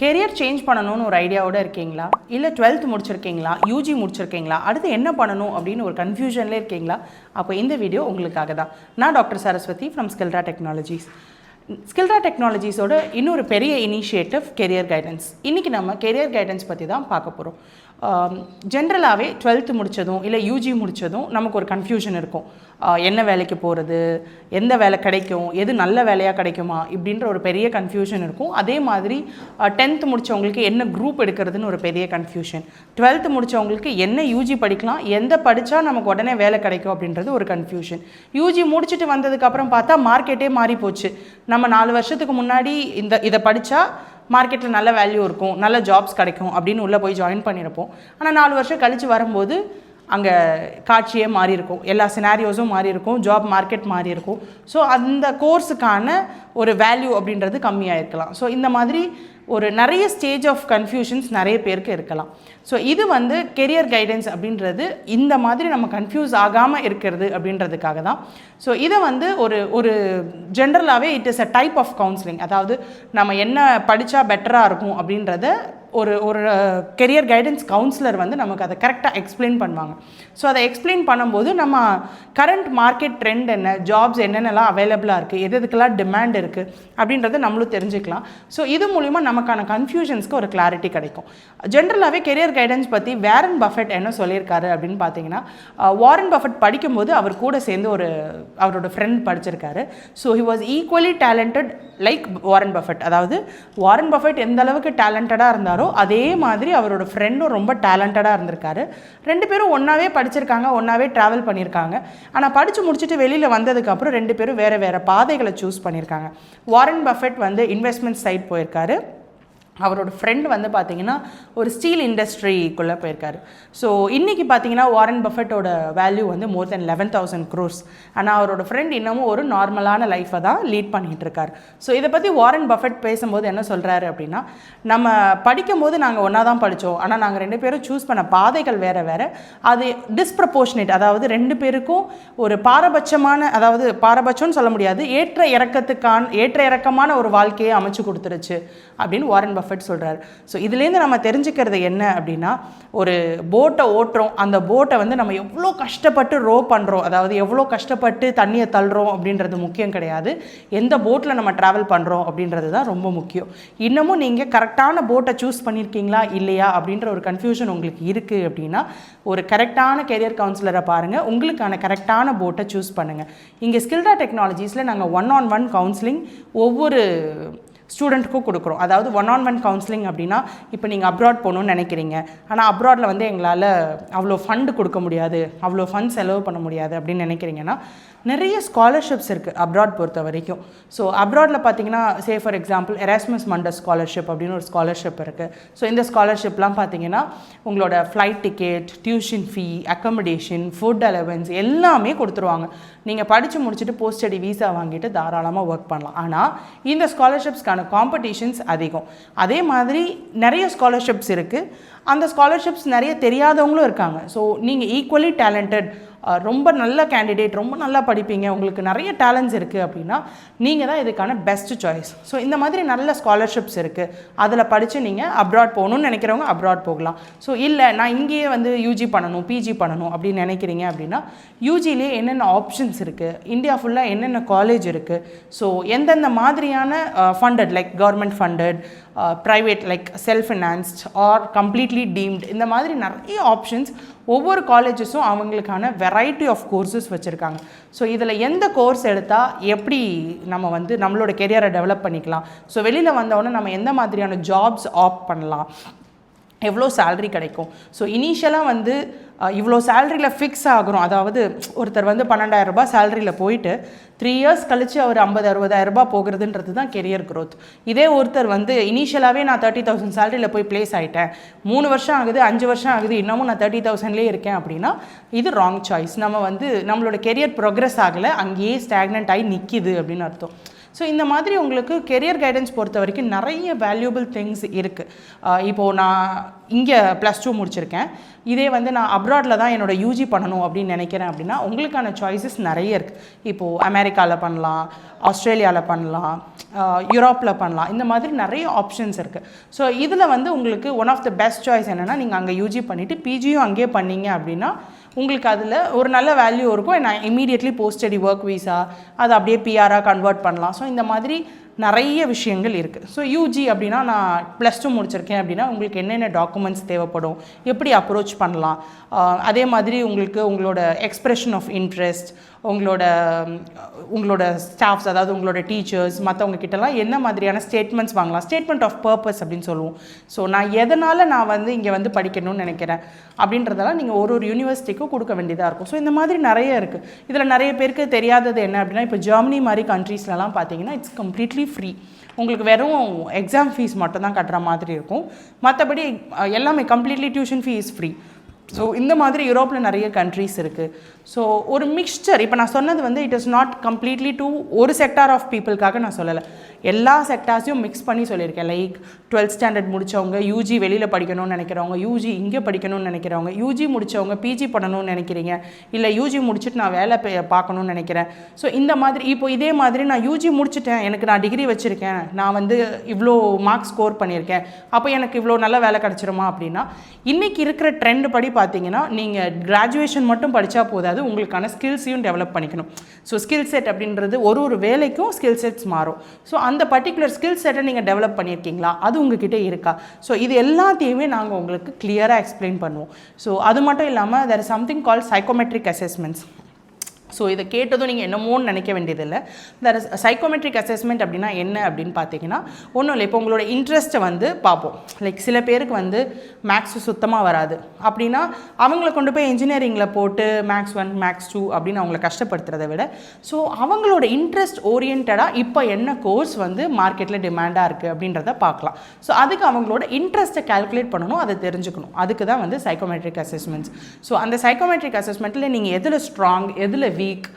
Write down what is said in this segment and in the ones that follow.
Career change பண்ணணும்னு ஒரு ஐடியாவோட இருக்கீங்களா? இல்லை டுவெல்த் முடிச்சிருக்கீங்களா? யூஜி முடிச்சிருக்கீங்களா? அடுத்து என்ன பண்ணணும் அப்படின்னு ஒரு கன்ஃபியூஷன்லேயே இருக்கீங்களா? அப்போ இந்த வீடியோ உங்களுக்காக தான். நான் doctor Saraswathi from Skillra technologies Skillra டெக்னாலஜிஸோட இன்னொரு பெரிய இனிஷியேட்டிவ் கெரியர் கைடன்ஸ் இன்றைக்கி நம்ம கெரியர் கைடன்ஸ் பற்றி தான் பார்க்க போகிறோம் ஜென்ரலாகவே டுவெல்த்து முடித்ததும் இல்லை யூஜி முடித்ததும் நமக்கு ஒரு கன்ஃபியூஷன் இருக்கும். என்ன வேலைக்கு போகிறது எந்த வேலை கிடைக்கும் எது நல்ல வேலையாக கிடைக்குமா இப்படின்ற ஒரு பெரிய கன்ஃபியூஷன் இருக்கும். அதே மாதிரி டென்த்து முடித்தவங்களுக்கு என்ன குரூப் எடுக்கிறதுன்னு ஒரு பெரிய கன்ஃபியூஷன் டுவெல்த்து முடித்தவங்களுக்கு என்ன யூஜி படிக்கலாம் எந்த படித்தா நமக்கு உடனே வேலை கிடைக்கும் அப்படின்றது ஒரு கன்ஃபியூஷன் யூஜி முடிச்சுட்டு வந்ததுக்கப்புறம் பார்த்தா மார்க்கெட்டே மாறி போச்சு நம்ம நாலு வருஷத்துக்கு முன்னாடி இந்த இதை படித்தா மார்க்கெட்டில் நல்ல வேல்யூ இருக்கும் நல்ல ஜாப்ஸ் கிடைக்கும் அப்படின்னு உள்ளே போய் ஜாயின் பண்ணியிருப்போம் ஆனால் நாலு வருஷம் கழித்து வரும்போது அங்கே காட்சியே மாறி இருக்கும் எல்லா சினாரியோஸும் மாறி இருக்கும் ஜாப் மார்க்கெட் மாறி இருக்கும் ஸோ அந்த கோர்ஸுக்கான ஒரு வேல்யூ அப்படின்றது கம்மியாக இருக்கலாம் ஸோ இந்த மாதிரி ஒரு நிறைய ஸ்டேஜ் ஆஃப் கன்ஃபியூஷன்ஸ் நிறைய பேருக்கு இருக்கலாம். ஸோ இது வந்து கெரியர் கைடன்ஸ் அப்படின்றது இந்த மாதிரி நம்ம கன்ஃபியூஸ் ஆகாமல் இருக்கிறது அப்படின்றதுக்காக தான். ஸோ இதை வந்து ஒரு ஒரு ஜென்ரலாகவே it is a type of counselling அதாவது நம்ம என்ன படித்தா பெட்டராக இருக்கும் அப்படின்றத ஒரு ஒரு கெரியர் கைடன்ஸ் கவுன்சிலர் வந்து நமக்கு அதை கரெக்டாக எக்ஸ்பிளைன் பண்ணுவாங்க. ஸோ அதை எக்ஸ்பிளைன் பண்ணும்போது நம்ம கரண்ட் மார்க்கெட் ட்ரெண்ட் என்ன ஜாப்ஸ் என்னென்னலாம் அவைலபிளாக இருக்குது எது எதுக்கெல்லாம் டிமாண்ட் இருக்குது அப்படின்றத நம்மளும் தெரிஞ்சுக்கலாம். ஸோ இது மூலிமா நமக்கான கன்ஃபியூஷன்ஸ்க்கு ஒரு கிளாரிட்டி கிடைக்கும். ஜென்ரலாகவே கெரியர் கைடன்ஸ் பற்றி வேரன் பஃபெட் என்ன சொல்லியிருக்காரு அப்படின்னு பார்த்தீங்கன்னா வாரன் பஃபெட் படிக்கும்போது அவர் கூட சேர்ந்து ஒரு அவரோட ஃப்ரெண்ட் படிச்சிருக்காரு. So he was equally talented like Warren Buffett அதாவது வாரன் பஃபெட் எந்த அளவுக்கு டேலண்டடாக இருந்தாரோ அதே மாதிரி அவரோட ஃப்ரெண்டும் ரொம்ப டேலண்டடாக இருந்திருக்காரு. ரெண்டு பேரும் ஒன்றாவே படிச்சிருக்காங்க ஒன்றாவே ட்ராவல் பண்ணியிருக்காங்க. ஆனால் படித்து முடிச்சுட்டு வெளியில் வந்ததுக்கப்புறம் ரெண்டு பேரும் வேறு வேறு பாதைகளை சூஸ் பண்ணியிருக்காங்க. வாரன் பஃபெட் வந்து இன்வெஸ்ட்மெண்ட் சைட் போயிருக்காரு. அவரோட ஃப்ரெண்ட் வந்து பார்த்தீங்கன்னா ஒரு ஸ்டீல் இண்டஸ்ட்ரிக்குள்ளே போயிருக்காரு. ஸோ இன்றைக்கி பார்த்தீங்கன்னா வாரன் பஃபெட்டோட வேல்யூ வந்து more then eleven thousand crores ஆனால் அவரோட ஃப்ரெண்ட் இன்னமும் ஒரு நார்மலான லைஃப்பை தான் லீட் பண்ணிகிட்டு இருக்கார். ஸோ இதை பற்றி வாரன் பஃபெட் பேசும்போது என்ன சொல்கிறாரு அப்படின்னா நம்ம படிக்கும்போது நாங்கள் ஒன்றா தான் படித்தோம் ஆனால் நாங்கள் ரெண்டு பேரும் சூஸ் பண்ண பாதைகள் வேறு வேறு. அது டிஸ்ப்ரப்போர்ஷனேட் அதாவது ரெண்டு பேருக்கும் ஒரு பாரபட்சமான அதாவது பாரபட்சம்னு சொல்ல முடியாது ஏற்ற இறக்கத்துக்கான ஏற்ற இறக்கமான ஒரு வாழ்க்கையை அமைச்சு கொடுத்துருச்சு அப்படின்னு வாரன் பஃபெட் சொல்கிறார் ஸோ இதுலேருந்து நம்ம தெரிஞ்சுக்கிறது என்ன அப்படின்னா ஒரு போட்டை ஓட்டுறோம். அந்த போட்டை வந்து நம்ம எவ்வளோ கஷ்டப்பட்டு ரோ பண்ணுறோம் அதாவது எவ்வளோ கஷ்டப்பட்டு தண்ணியை தள்ளுறோம் அப்படின்றது முக்கியம் கிடையாது. எந்த போட்டில் நம்ம ட்ராவல் பண்ணுறோம் அப்படின்றது தான் ரொம்ப முக்கியம். இன்னமும் நீங்கள் கரெக்டான போட்டை சூஸ் பண்ணியிருக்கீங்களா இல்லையா? அப்படின்ற ஒரு கன்ஃபியூஷன் உங்களுக்கு இருக்குது அப்படின்னா ஒரு கரெக்டான கெரியர் கவுன்சிலரை பாருங்கள் உங்களுக்கான கரெக்டான போட்டை சூஸ் பண்ணுங்கள் இங்கே ஸ்கில்டா டெக்னாலஜிஸில் நாங்கள் ஒன் ஆன் ஒன் கவுன்சிலிங் ஒவ்வொரு ஸ்டூடெண்ட்டுக்கும் கொடுக்குறோம். அதாவது ஒன் ஆன் ஒன் கவுன்சிலிங் அப்படின்னா இப்போ நீங்கள் அப்ராட் போகணுன்னு நினைக்கிறீங்க. ஆனால் அப்ராடில் வந்து எங்களால் அவ்வளோ ஃபண்டு கொடுக்க முடியாது அவ்வளோ ஃபண்ட் செலவு பண்ண முடியாது அப்படின்னு நினைக்கிறீங்கன்னா நிறைய ஸ்காலர்ஷிப்ஸ் இருக்குது அப்ராட் பொறுத்த வரைக்கும். ஸோ அப்ராடில் பார்த்தீங்கன்னா say for example Erasmus Mundus scholarship அப்படின்னு ஒரு ஸ்காலர்ஷிப் இருக்குது ஸோ இந்த ஸ்காலர்ஷிப்லாம் பார்த்தீங்கன்னா உங்களோட flight ticket tuition fee accommodation food allowance எல்லாமே கொடுத்துருவாங்க. நீங்கள் படித்து முடிச்சுட்டு போஸ்ட் ஸ்டடி வீசா வாங்கிட்டு தாராளமாக ஒர்க் பண்ணலாம். ஆனால் இந்த ஸ்காலர்ஷிப்ஸ்க்கான காம்படிஷன்ஸ் அதிகம். அதே மாதிரி நிறைய ஸ்காலர்ஷிப்ஸ் இருக்குது அந்த ஸ்காலர்ஷிப்ஸ் நிறைய தெரியாதவங்களும் இருக்காங்க. ஸோ நீங்கள் ஈக்குவலி டேலண்டட் ரொம்ப நல்ல கேண்டிடேட் ரொம்ப நல்லா படிப்பீங்க. உங்களுக்கு நிறைய டேலண்ட்ஸ் இருக்குது அப்படின்னா நீங்கள் தான் இதுக்கான பெஸ்ட் சாய்ஸ் ஸோ இந்த மாதிரி நல்ல ஸ்காலர்ஷிப்ஸ் இருக்குது அதில் படித்து நீங்கள் அப்ராட் போகணும்னு நினைக்கிறவங்க அப்ராட் போகலாம். ஸோ இல்லை நான் இங்கேயே வந்து யூஜி பண்ணணும் பிஜி பண்ணணும் அப்படின்னு நினைக்கிறீங்க அப்படின்னா யூஜிலேயே என்னென்ன ஆப்ஷன்ஸ் இருக்குது இந்தியா ஃபுல்லாக என்னென்ன காலேஜ் இருக்குது ஸோ எந்தெந்த மாதிரியான funded like government funded private like self financed or completely deemed இந்த மாதிரி நிறைய ஆப்ஷன்ஸ் ஒவ்வொரு காலேஜஸும் அவங்களுக்கான வெரைட்டி ஆஃப் கோர்சஸ் வச்சுருக்காங்க. ஸோ இதில் எந்த கோர்ஸ் எடுத்தால் எப்படி நம்ம வந்து நம்மளோட கெரியரை டெவலப் பண்ணிக்கலாம்? ஸோ வெளியில் வந்தவொடனே நம்ம எந்த மாதிரியான ஜாப்ஸ் ஆப் பண்ணலாம்? எவ்வளோ சேல்ரி கிடைக்கும்? ஸோ இனிஷியலாக வந்து இவ்வளோ சேலரியில் ஃபிக்ஸ் ஆகிறோம் அதாவது ஒருத்தர் வந்து பன்னெண்டாயிரம் ரூபாய் சேலரியில் போயிட்டு த்ரீ இயர்ஸ் கழித்து அவர் ஐம்பது அறுபதாயிரரூபா போகிறதுன்றது தான் கெரியர் க்ரோத் இதே ஒருத்தர் வந்து இனிஷியலாகவே நான் தேர்ட்டி தௌசண்ட் சேலரியில் போய் ப்ளேஸ் ஆகிட்டேன் மூணு வருஷம் ஆகுது அஞ்சு வருஷம் ஆகுது இன்னமும் நான் தேர்ட்டி தௌசண்ட்லேயே இருக்கேன் அப்படின்னா இது ராங் சாய்ஸ் நம்ம வந்து நம்மளோட கெரியர் ப்ரோக்ரஸ் ஆகலை அங்கேயே ஸ்டாக்னண்ட் ஆகி நிற்கிது அப்படின்னு அர்த்தம். ஸோ இந்த மாதிரி உங்களுக்கு கெரியர் கைடன்ஸ் பொறுத்த வரைக்கும் நிறைய வேல்யூபிள் திங்ஸ் இருக்குது இப்போது நான் இங்கே ப்ளஸ் டூ முடிச்சிருக்கேன். இதே வந்து நான் அப்ராடில் தான் என்னோட யூஜி பண்ணணும் அப்படின்னு நினைக்கிறேன் அப்படின்னா உங்களுக்கான சாய்ஸஸ் நிறைய இருக்குது இப்போது அமெரிக்காவில் பண்ணலாம் ஆஸ்திரேலியாவில் பண்ணலாம் யூரோப்பில் பண்ணலாம். இந்த மாதிரி நிறைய ஆப்ஷன்ஸ் இருக்குது ஸோ இதில் வந்து உங்களுக்கு one of the best choice என்னென்னா நீங்கள் அங்கே யூஜி பண்ணிவிட்டு பிஜியும் அங்கேயே பண்ணீங்க அப்படின்னா உங்களுக்கு அதில் ஒரு நல்ல வேல்யூ இருக்கும். நான் immediately post study work visa அதை அப்படியே பிஆராக கன்வெர்ட் பண்ணலாம். ஸோ இந்த மாதிரி நிறைய விஷயங்கள் இருக்குது ஸோ யூஜி அப்படின்னா நான் ப்ளஸ் டூ முடிச்சிருக்கேன் அப்படின்னா உங்களுக்கு என்னென்ன டாக்குமெண்ட்ஸ் தேவைப்படும்? எப்படி அப்ரோச் பண்ணலாம்? அதே மாதிரி உங்களுக்கு உங்களோட எக்ஸ்ப்ரெஷன் ஆஃப் இன்ட்ரெஸ்ட் உங்களோட உங்களோட ஸ்டாஃப்ஸ் அதாவது உங்களோட டீச்சர்ஸ் மற்றவங்க கிட்டலாம் என்ன மாதிரியான ஸ்டேட்மெண்ட்ஸ் வாங்கலாம்? ஸ்டேட்மெண்ட் ஆஃப் பர்பஸ் அப்படின்னு சொல்லுவோம். ஸோ நான் எதனால் நான் வந்து இங்கே வந்து படிக்கணும்னு நினைக்கிறேன்? அப்படின்றதெல்லாம் நீங்கள் ஒரு ஒரு யூனிவர்சிட்டிக்கும் கொடுக்க வேண்டியதாக இருக்கும். ஸோ இந்த மாதிரி நிறைய இருக்குது இதில் நிறைய பேருக்கு தெரியாதது என்ன அப்படின்னா இப்போ ஜெர்மனி மாதிரி கண்ட்ரீஸ்லலாம் பார்த்தீங்கன்னா இட்ஸ் கம்ப்ளீட்லி ஃப்ரீ உங்களுக்கு வெறும் எக்ஸாம் ஃபீஸ் மட்டும் தான் கட்டுற மாதிரி இருக்கும். மற்றபடி எல்லாமே completely tuition fees free so இந்த மாதிரி யூரோப்பில் நிறைய கண்ட்ரீஸ் இருக்குது ஸோ ஒரு மிக்ஸ்சர் இப்போ நான் சொன்னது வந்து it is not completely to ஒரு செக்டார் ஆஃப் பீப்புளுக்காக நான் சொல்லலை. எல்லா செக்டார்ஸையும் மிக்ஸ் பண்ணி சொல்லியிருக்கேன். லைக் டுவெல்த் ஸ்டாண்டர்ட் முடித்தவங்க யூஜி வெளியில் படிக்கணும்னு நினைக்கிறவங்க யூஜி இங்கே படிக்கணும்னு நினைக்கிறவங்க யூஜி முடித்தவங்க பிஜி பண்ணணும்னு நினைக்கிறீங்க. இல்லை யூஜி முடிச்சுட்டு நான் வேலை பார்க்கணும்னு நினைக்கிறேன். ஸோ இந்த மாதிரி இப்போ இதே மாதிரி நான் யூஜி முடிச்சுட்டேன். எனக்கு நான் டிகிரி வச்சுருக்கேன். நான் வந்து இவ்வளோ மார்க்ஸ் ஸ்கோர் பண்ணியிருக்கேன். அப்போ எனக்கு இவ்வளோ நல்ல வேலை கிடச்சிருமா அப்படின்னா இன்றைக்கி இருக்கிற ட்ரெண்ட் படி பார்த்தீங்கன்னா நீங்கள் கிராஜுவேஷன் மட்டும் படித்தா போதாது உங்களுக்கான ஸ்கில்ஸையும் டெவலப் பண்ணிக்கணும். ஸோ ஸ்கில் செட் அப்படின்றது ஒரு ஒரு வேலைக்கும் ஸ்கில் செட்ஸ் மாறும். ஸோ அந்த பர்டிகுலர் ஸ்கில் செட்டை நீங்கள் டெவலப் பண்ணியிருக்கீங்களா? அது உங்ககிட்ட இருக்கா? ஸோ இது எல்லாத்தையுமே நாங்கள் உங்களுக்கு கிளியராக எக்ஸ்பிளைன் பண்ணுவோம். ஸோ அது மட்டும் இல்லாமல் there something call psychometric assessments so இதை கேட்டதும் நீங்கள் என்னமோன்னு நினைக்க வேண்டியதில்லை. தர் சைக்கோமெட்ரிக் அசஸ்மெண்ட் அப்படின்னா என்ன அப்படின்னு பார்த்தீங்கன்னா ஒன்றும் இல்லை இப்போ உங்களோட இன்ட்ரெஸ்ட்டை வந்து பார்ப்போம். லைக் சில பேருக்கு வந்து மேக்ஸ் சுத்தமாக வராது. அப்படின்னா அவங்கள கொண்டு போய் இன்ஜினியரிங்கில் போட்டு மேக்ஸ் ஒன் மேக்ஸ் டூ அப்படின்னு அவங்கள கஷ்டப்படுத்துறதை விட ஸோ அவங்களோட இன்ட்ரெஸ்ட் ஓரியன்டாக இப்போ என்ன கோர்ஸ் வந்து மார்க்கெட்டில் டிமாண்டாக இருக்குது அப்படின்றத பார்க்கலாம். ஸோ அதுக்கு அவங்களோட இன்ட்ரெஸ்ட்டை கால்குலேட் பண்ணணும் அதை தெரிஞ்சுக்கணும். அதுக்கு தான் வந்து சைக்கோமெட்ரிக் அசஸ்மெண்ட்ஸ் ஸோ அந்த சைக்கோமெட்ரிக் அசஸ்மெண்ட்டில் நீங்கள் எதில் ஸ்ட்ராங் எதில் வீக்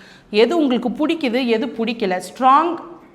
எது உங்களுக்கு பிடிக்குது எது பிடிக்கல? ஸ்ட்ராங்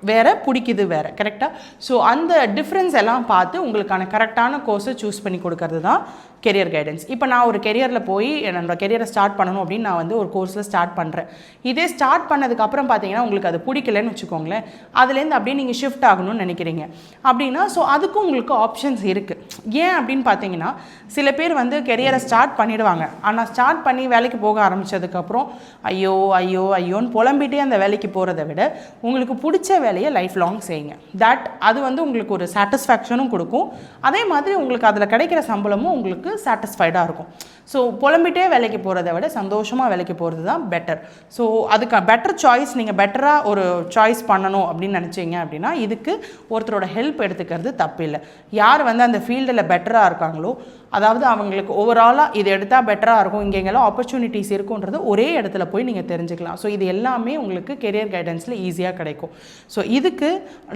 வேறு பிடிக்குது வேற. கரெக்டாக ஸோ அந்த டிஃப்ரென்ஸ் எல்லாம் பார்த்து உங்களுக்கான கரெக்டான கோர்ஸை சூஸ் பண்ணி கொடுக்கறது தான் கெரியர் கைடன்ஸ் இப்போ நான் ஒரு கெரியரில் போய் என்னோட கெரியரை ஸ்டார்ட் பண்ணணும் அப்படின்னு நான் வந்து ஒரு கோர்ஸில் ஸ்டார்ட் பண்ணுறேன் இதே ஸ்டார்ட் பண்ணதுக்கப்புறம் பார்த்தீங்கன்னா உங்களுக்கு அது பிடிக்கலன்னு வச்சுக்கோங்களேன். அதுலேருந்து அப்படியே நீங்கள் ஷிஃப்ட் ஆகணும்னு நினைக்கிறீங்க. அப்படின்னா ஸோ அதுக்கும் உங்களுக்கு ஆப்ஷன்ஸ் இருக்குது ஏன் அப்படின்னு பார்த்தீங்கன்னா சில பேர் வந்து கெரியரை ஸ்டார்ட் பண்ணிடுவாங்க. ஆனால் ஸ்டார்ட் பண்ணி வேலைக்கு போக ஆரம்பித்ததுக்கப்புறம் ஐயோ ஐயோ ஐயோன்னு புலம்பிட்டே அந்த வேலைக்கு போகிறத விட உங்களுக்கு பிடிச்ச வேலையை லைஃப் லாங் செய்யுங்க. தட் அது வந்து உங்களுக்கு ஒரு சாட்டிஸ்ஃபேக்ஷனும் கொடுக்கும். அதே மாதிரி உங்களுக்கு அதில் கிடைக்கிற சம்பளமும் உங்களுக்கு சாட்டிஸ்ஃபைடாக இருக்கும். ஸோ புலம்பிட்டே வேலைக்கு போகிறத விட சந்தோஷமாக வேலைக்கு போகிறது தான் பெட்டர் ஸோ அதுக்கு பெட்டர் சாய்ஸ் நீங்கள் பெட்டராக ஒரு சாய்ஸ் பண்ணணும் அப்படின்னு நினச்சிங்க அப்படின்னா இதுக்கு ஒருத்தரோட ஹெல்ப் எடுத்துக்கிறது தப்பு இல்லை யார் வந்து அந்த ஃபீல்டில் பெட்டராக இருக்காங்களோ அதாவது அவங்களுக்கு ஓவராலாக இது எடுத்தால் பெட்டராக இருக்கும். இங்கே எங்கெல்லாம் ஆப்பர்ச்சுனிட்டிஸ் இருக்குன்றது ஒரே இடத்துல போய் நீங்கள் தெரிஞ்சுக்கலாம். ஸோ இது எல்லாமே உங்களுக்கு கெரியர் கைடன்ஸில் ஈஸியாக கிடைக்கும். ஸோ இதுக்கு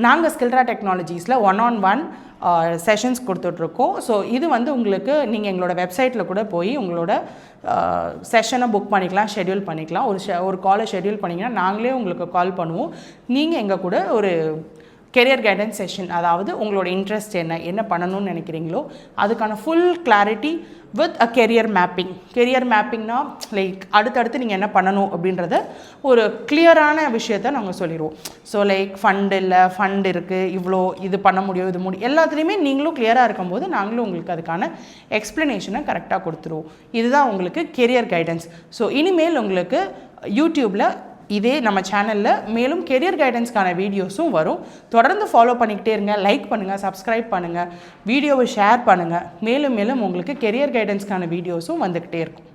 நாங்கள் ஸ்கில்ரா டெக்னாலஜிஸில் ஒன் ஆன் ஒன் செஷன்ஸ் கொடுத்துட்ருக்கோம். ஸோ இது வந்து உங்களுக்கு நீங்கள் எங்களோட வெப்சைட்டில் கூட போய் உங்களோட செஷனை புக் பண்ணிக்கலாம் ஷெட்யூல் பண்ணிக்கலாம். ஒரு ஷெ ஒரு காலை ஷெட்யூல் பண்ணிங்கன்னா நாங்களே உங்களுக்கு கால் பண்ணுவோம். நீங்கள் எங்கள் கூட ஒரு கெரியர் கைடன்ஸ் செஷன் அதாவது உங்களோட இன்ட்ரெஸ்ட் என்ன என்ன பண்ணணும்னு நினைக்கிறீங்களோ அதுக்கான full clarity with a career mapping career மேப்பிங்னா like அடுத்தடுத்து நீங்கள் என்ன பண்ணணும் அப்படின்றத ஒரு கிளியரான விஷயத்த நாங்கள் சொல்லிடுவோம் ஸோ லைக் ஃபண்ட் இல்லை ஃபண்ட் இருக்குது இவ்வளோ இது பண்ண முடியும் இது முடியும் எல்லாத்துலேயுமே நீங்களும் கிளியராக இருக்கும்போது நாங்களும் உங்களுக்கு அதுக்கான எக்ஸ்ப்ளனேஷனை கரெக்டாக கொடுத்துருவோம். இதுதான் உங்களுக்கு கெரியர் கைடன்ஸ் ஸோ இனிமேல் உங்களுக்கு யூடியூப்பில் இதே நம்ம சேனலில் மேலும் கெரியர் கைடன்ஸ்க்கான வீடியோஸும் வரும். தொடர்ந்து ஃபாலோ பண்ணிக்கிட்டே இருங்க. லைக் பண்ணுங்கள் சப்ஸ்கிரைப் பண்ணுங்கள் வீடியோவை ஷேர் பண்ணுங்கள் மேலும் மேலும் உங்களுக்கு கெரியர் கைடன்ஸ்க்கான வீடியோஸும் வந்துக்கிட்டே இருக்கும்.